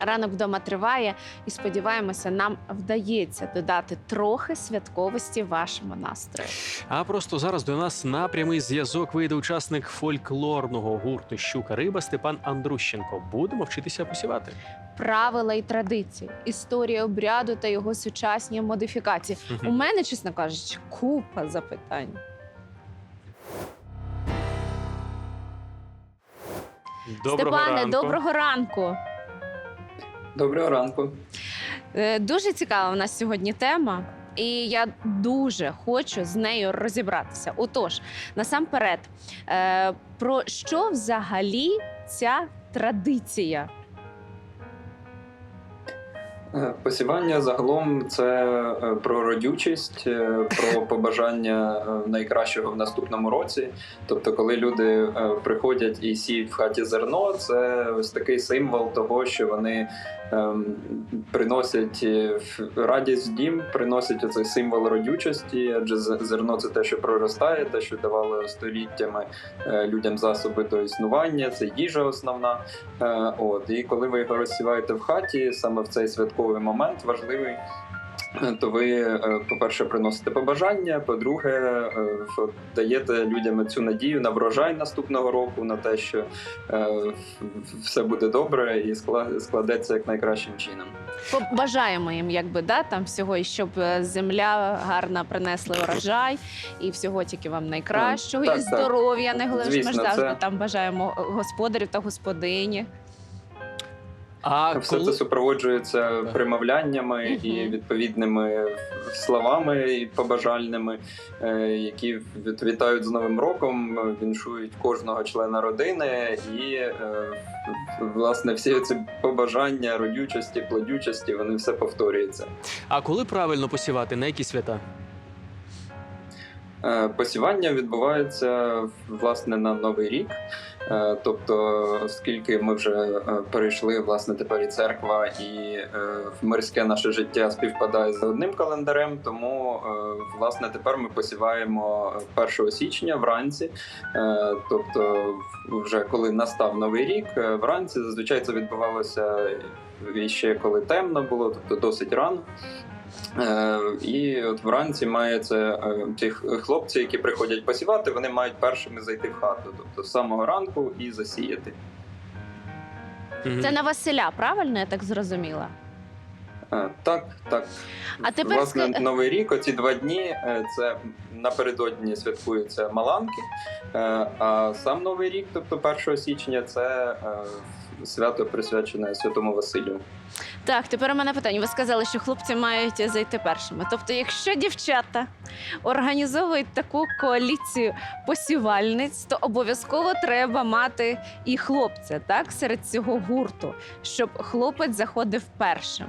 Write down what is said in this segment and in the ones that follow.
Ранок вдома триває, і сподіваємося, нам вдається додати трохи святковості вашому настрою. А просто зараз до нас на прямий зв'язок вийде учасник фольклорного гурту Щука Риба Степан Андрущенко. Будемо вчитися посівати. Правила і традиції, історія обряду та його сучасні модифікації. У мене, чесно кажучи, купа запитань. Доброго Степане, ранку. доброго ранку. Доброго ранку. Е, Дуже цікава в нас сьогодні тема, і я дуже хочу з нею розібратися. Отож, насамперед, е, про що взагалі ця традиція? Посівання загалом це е, про родючість, е, про побажання е, найкращого в наступному році. Тобто, коли люди приходять і сіють в хаті зерно, це ось такий символ того, що вони ем, приносять радість в дім, приносять оцей символ родючості, адже зерно це те, що проростає, те, що давало століттями людям засоби до існування, це їжа основна. От і коли ви його розсіваєте в хаті, саме в цей святковий момент важливий. е, То ви, е, по-перше, приносите побажання, по-друге, е, даєте людям цю надію на врожай наступного року, на те, що все буде добре і скла- складеться як найкращим чином. Побажаємо їм, якби да, там всього, і щоб земля гарна принесла урожай, і всього тільки вам найкращого, Так, і так. здоров'я. Найголовніше, ми ж завжди це- там бажаємо господарів та господині. А Все коли... це супроводжується примовляннями і відповідними словами і побажальними, е, які вітають з Новим роком, віншують кожного члена родини, і е, власне всі ці побажання родючості, плодючості, вони все повторюються. а коли правильно посівати? На які свята? Е, Посівання відбувається власне на новий рік. Е, Тобто, оскільки ми вже е, перейшли, власне, тепер і церква, і е, мирське наше життя співпадає за одним календарем, тому власне тепер ми посіваємо 1 січня вранці. Тобто, вже коли настав новий рік, вранці зазвичай це відбувалося і ще коли темно було, тобто досить рано. Е, І от вранці має це е, ті хлопці, які приходять посівати, вони мають першими зайти в хату, тобто з самого ранку і засіяти. Це на Василя, правильно я так зрозуміла? Так, так. А тепер Власне, новий рік, оці два дні е, це напередодні святкуються Маланки, е, а сам новий рік, тобто 1 січня, це е, свято присвячене Святому Василю. Так, тепер у мене питання. Ви сказали, що хлопці мають зайти першими. Тобто, якщо дівчата організовують таку коаліцію посівальниць, то обов'язково треба мати і хлопця, так, серед цього гурту, щоб хлопець заходив першим.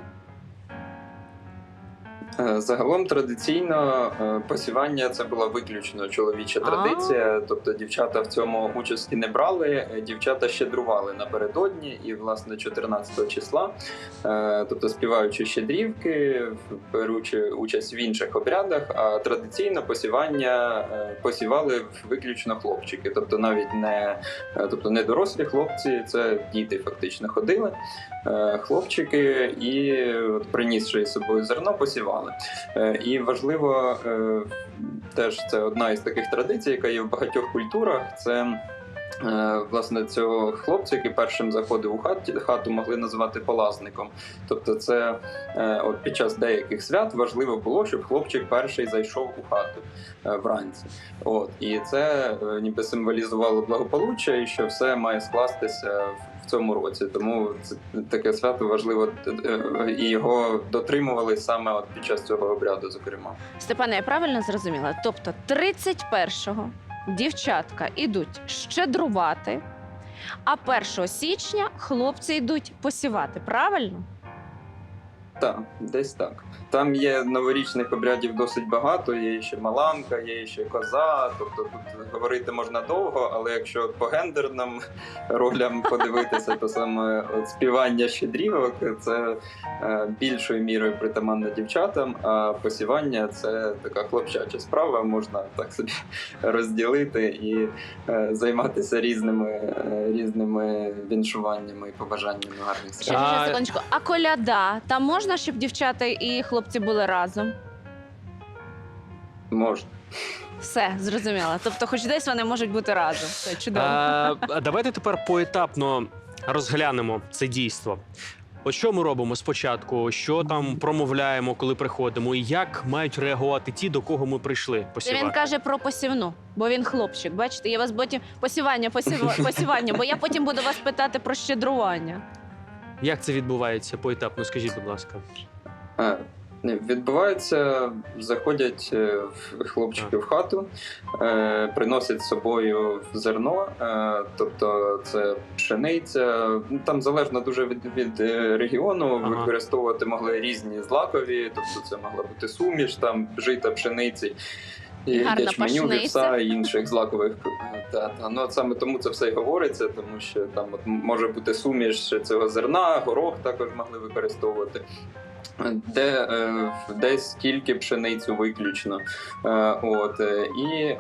Е, Загалом традиційно е, посівання це була виключно чоловіча традиція, тобто дівчата в цьому участі не брали. е, Дівчата щедрували напередодні і власне 14 числа, тобто співаючи щедрівки, беручи участь в інших обрядах. А традиційно посівання посівали виключно хлопчики, тобто навіть не, тобто не дорослі хлопці, це діти фактично ходили. Хлопчики і принісши собою зерно, посівали. Е, І важливо е, теж це одна із таких традицій, яка є в багатьох культурах. Це е, власне цього хлопця, який першим заходив у хаті, хату, могли називати полазником. Тобто, це от під час деяких свят важливо було, щоб хлопчик перший зайшов у хату вранці. От і це ніби символізувало благополуччя, і що все має скластися цьому році. Тому це таке свято важливо е, і його дотримували саме от під час цього обряду, зокрема. Степане, я правильно зрозуміла? Тобто, 31-го дівчатка йдуть щедрувати, а 1 січня хлопці йдуть посівати. Правильно? Так, десь так. Там є новорічних обрядів досить багато, є ще маланка, є ще коза. Тобто тут говорити можна довго, але якщо по гендерним ролям подивитися, то саме от співання щедрівок це е, більшою мірою притаманно дівчатам, а посівання це така хлопчача справа, можна так собі розділити і е, займатися різними, е, різними віншуваннями і побажаннями гарних свят. А- А коляда, там можна, щоб дівчата і хлопці були разом? Можна. Все, зрозуміла. Тобто, хоч десь вони можуть бути разом. Все чудово. А, а давайте тепер поетапно розглянемо це дійство. От що ми робимо спочатку? Що там промовляємо, коли приходимо, і як мають реагувати ті, до кого ми прийшли посівати? він каже про посівну, бо він хлопчик. Бачите, я вас потім посівання, посів... посівання, бо я потім буду вас питати про щедрування. Як це відбувається поетапно? Скажіть, будь ласка. А, ні, відбувається, заходять е, в- хлопчики в хату, е, приносять з собою зерно, е, тобто це пшениця. Ну, Там залежно дуже від, від е, регіону. Ага. Використовувати могли різні злакові, тобто це могла бути суміш, там жита пшениці. Гарна ячменю, вівса і інших злакових е, та, та. Ну, саме тому це все й говориться, тому що там от може бути суміш цього зерна, горох також могли використовувати де е, десь тільки пшеницю виключно. Е, от, і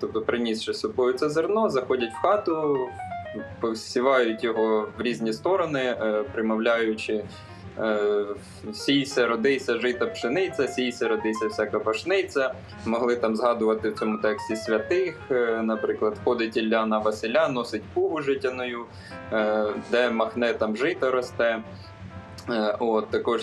тобто, принісши з собою це зерно, заходять в хату, посівають його в різні сторони, примовляючи. Е, Сійся, родися, жита пшениця, сійся, родися, всяка пашниця. Могли там згадувати в цьому тексті святих. е, Наприклад, ходить Ілляна Василя, носить пугу житяною, е, де махне там жито росте. От також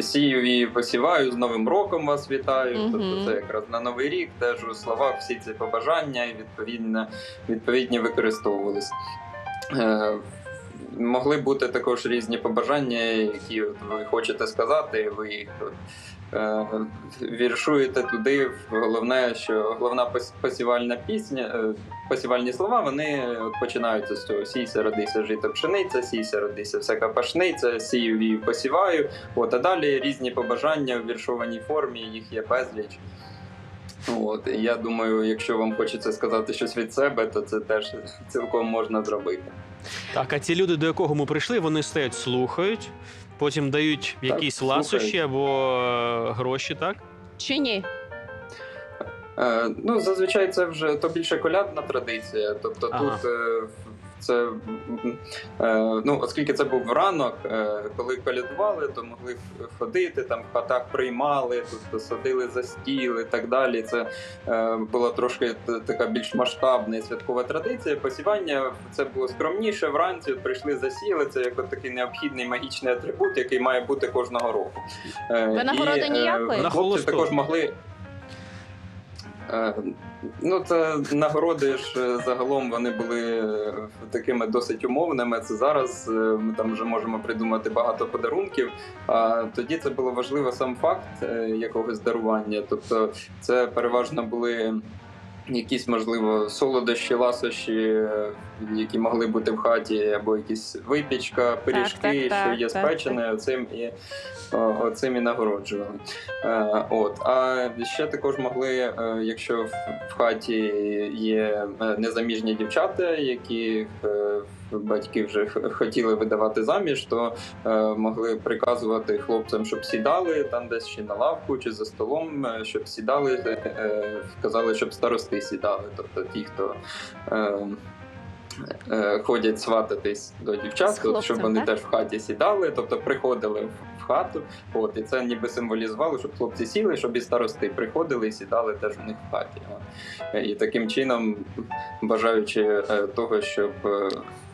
сію і посіваю з Новим роком вас вітаю. Мгм. Тобто це якраз на новий рік теж у словах всі ці побажання і відповідно відповідні використовувались. Могли бути також різні побажання, які ви хочете сказати, ви їх е, віршуєте туди. Головне, що головна посівальна пісня, е, посівальні слова, вони починаються з цього: сійся, родися, жита пшениця, сійся, родися, всяка пашниця, сію вію, посіваю. От, а далі різні побажання в віршованій формі, їх є безліч. От, і я думаю, якщо вам хочеться сказати щось від себе, то це теж цілком можна зробити. Так, а ці люди, до якого ми прийшли, вони стоять, слухають, потім дають якісь ласощі або е, гроші, так? Чи ні? Е, ну, зазвичай це вже то більше колядна традиція. Тобто Ага. тут е, це е, ну, оскільки це був ранок, е, коли колядували, то могли ходити там в хатах приймали, тут садили за стіл і так далі. Це е, була трошки така більш масштабна і святкова традиція. Посівання це було скромніше. Вранці прийшли засіли. Це як от такий необхідний магічний атрибут, який має бути кожного року. Винагороди і, ніякої? Хлопці також могли. Е, Ну, це нагороди ж е, загалом вони були е, такими досить умовними. Це зараз ми там вже можемо придумати багато подарунків. А тоді це було важливо сам факт якогось дарування. Тобто, це переважно були якісь, можливо, солодощі, ласощі, які могли бути в хаті, або якісь випічка, пиріжки, так, так, що є спечене, оцим і оцим і нагороджували. Е, от. А ще також могли, е, якщо в, хаті є е, незаміжні дівчата, які батьки вже хотіли видавати заміж, то е, могли приказувати хлопцям, щоб сідали там десь чи на лавку, чи за столом, е, щоб сідали, е, е, казали, щоб старости сідали, тобто ті, хто. Е, е, Ходять свататись до дівчат, хлопцем, щоб вони так? теж в хаті сідали, тобто приходили в- хату, От, і це ніби символізувало, щоб хлопці сіли, щоб і старости приходили і сідали теж у них в хаті. От. І таким чином, бажаючи е, того, щоб е,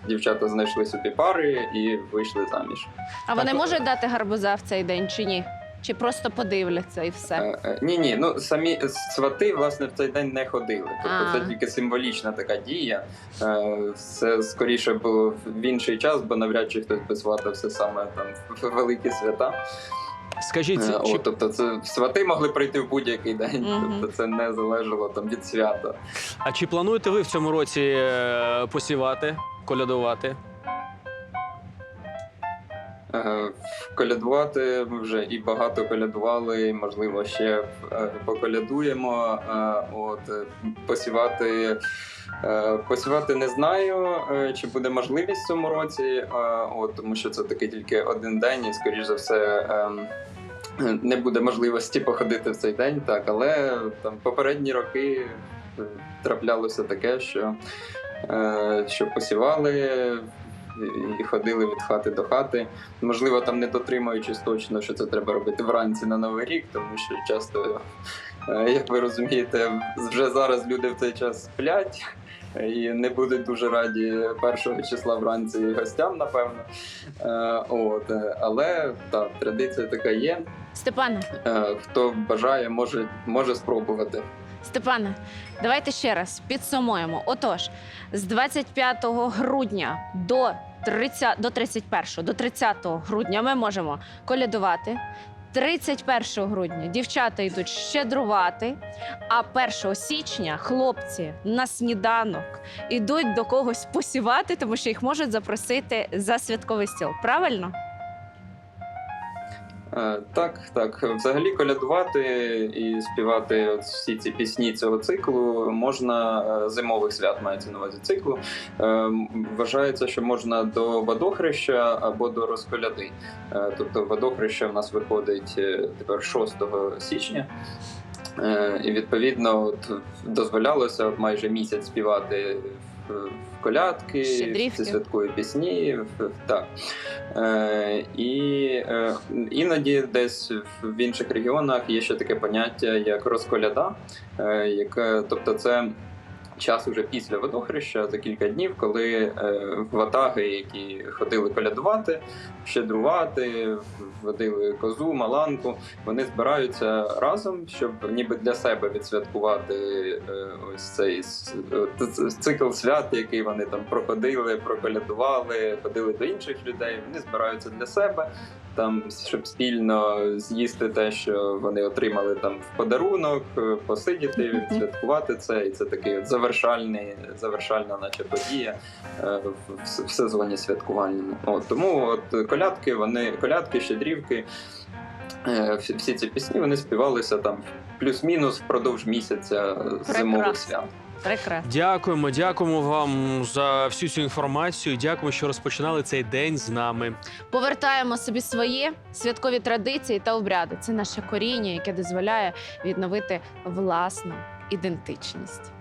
дівчата знайшли собі пари і вийшли заміж. А вони можуть дати гарбуза в цей день чи ні? Чи просто подивляться і все? Ні, ні, ну самі свати власне в цей день не ходили. Тобто це тільки символічна така дія. Е, Це скоріше було в інший час, бо навряд чи хтось би сватався саме там в великі свята. Скажіть, Е, чи, тобто, це свати могли прийти в будь-який день. Мгм. Тобто це не залежало там від свята. а чи плануєте ви в цьому році е, посівати, колядувати? Е, Колядувати ми вже і багато колядували, і, можливо, ще е, поколядуємо. Е, От посівати. Посівати не знаю, чи буде можливість в цьому році, от, тому що це такий тільки один день, і, скоріш за все, ем, не буде можливості походити в цей день. Так, але там попередні роки траплялося таке, що, е, що посівали і ходили від хати до хати. Можливо, там не дотримуючись точно, що це треба робити вранці на Новий рік, тому що часто, е, як ви розумієте, вже зараз люди в цей час сплять. І не будуть дуже раді першого числа вранці гостям, напевно. Е, от, е, але так, традиція така є. Степане, Е, хто бажає, може, може спробувати. Степане, давайте ще раз підсумуємо. Отож, з 25 грудня до 30, до 31, до 30 грудня ми можемо колядувати. 31 грудня дівчата йдуть щедрувати, а 1 січня хлопці на сніданок йдуть до когось посівати, тому що їх можуть запросити за святковий стіл. Правильно? Е, Так, так. Взагалі колядувати і співати всі ці пісні цього циклу можна е, зимових свят мається на увазі циклу. Е, Вважається, що можна до водохреща або до розколяди. Тобто водохреща в нас виходить тепер 6 січня. І відповідно от, дозволялося майже місяць співати в колядки, Щедрівки. святкові пісні. Так. Е, і е, іноді десь в інших регіонах є ще таке поняття як розколяда, е, яке, тобто це. Час уже після водохреща за кілька днів, коли е, ватаги, які ходили колядувати, щедрувати, водили козу, маланку, вони збираються разом, щоб ніби для себе відсвяткувати е, ось цей цикл свят, який вони там проходили, проколядували, ходили до інших людей. Вони збираються для себе, там щоб спільно з'їсти те, що вони отримали там в подарунок, е, посидіти, відсвяткувати це. І це такий от завершальний, завершальна, наче подія е, в, в, сезоні святкувальному. От, тому от колядки, вони колядки, щедрівки. Е, Всі, всі ці пісні вони співалися там плюс-мінус впродовж місяця зимових свят. Прекрасно. Дякуємо, дякуємо вам за всю цю інформацію. Дякуємо, що розпочинали цей день з нами. Повертаємо собі свої святкові традиції та обряди. Це наше коріння, яке дозволяє відновити власну ідентичність.